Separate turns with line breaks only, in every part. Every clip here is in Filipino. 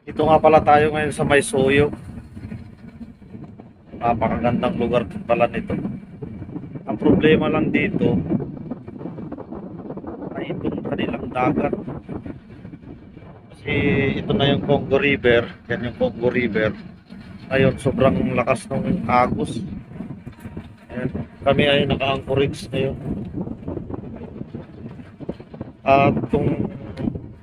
Dito nga pala tayo ngayon sa May Suyo. Napakagandang lugar pala nito. Ang problema lang dito ay itong kanilang dagat. Kasi ito na yung Congo River. Yan yung Congo River. Ngayon, sobrang lakas ng agos. Ayan. Kami ay naka-anchorage ngayon. At kung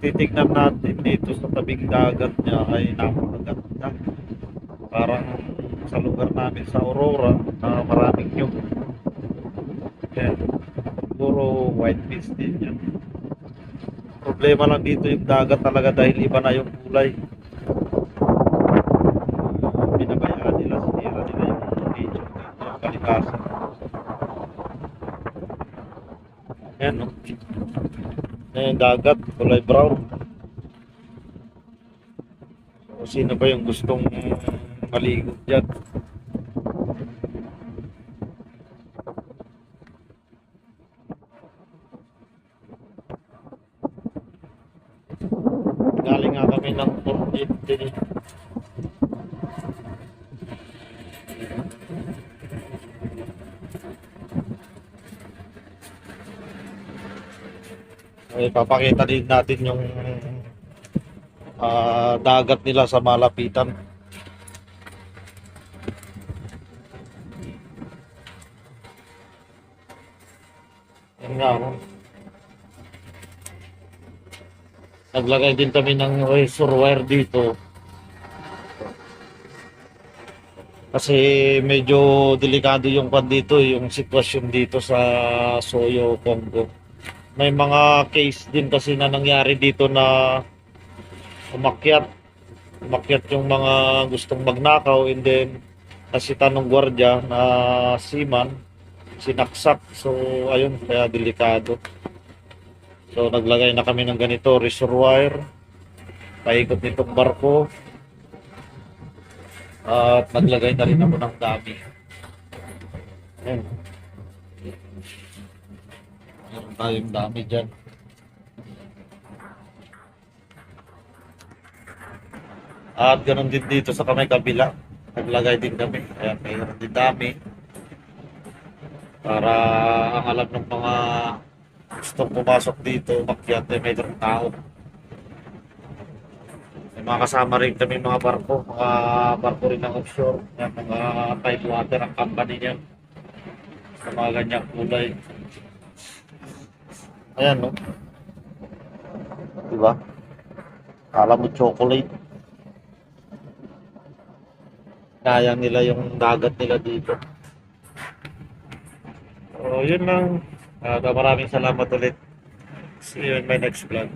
titignan natin dito sa tabing dagat niya ay napakaganda. Parang sa lugar namin sa Aurora na maraming yung yan. Puro white fish din yan. Problema lang dito yung dagat talaga dahil iba na yung kulay. Binabayaan nila, sinira nila yung nature, yung kalikasan. Yan, no? Yan yung dagat, kulay brown. O sino ba yung gustong maligo dyan? Galing nga kami ng Port din. Ay, papakita din natin yung ah, dagat nila sa malapitan. Yan nga, oh. Naglagay din kami ng razor wire dito. Kasi medyo delikado yung pan dito, yung sitwasyon dito sa Soyo, Congo. May mga case din kasi na nangyari dito na umakyat. Umakyat yung mga gustong magnakaw and then nasita ng gwardiya na seaman, sinaksak. So ayun, kaya delikado. So naglagay na kami ng ganito, razor wire, paikot nitong barko, at naglagay na rin ako ng dami. Ayan. Meron tayong dami dyan. At ganun din dito sa kamay kabila. Naglagay din kami. Ayan, mayroon din dami. Para ang alam ng mga gustong pumasok dito, makyat ay mayroong tao. May mga kasama rin kami mga barko, mga barko rin ng offshore, yan, mga tidewater ang company niya sa mga ganyang kulay. Ayan, no? Diba? Kala mo chocolate. Kaya nila yung dagat nila dito. So, yun lang. Uh, maraming salamat ulit. See you in my next vlog.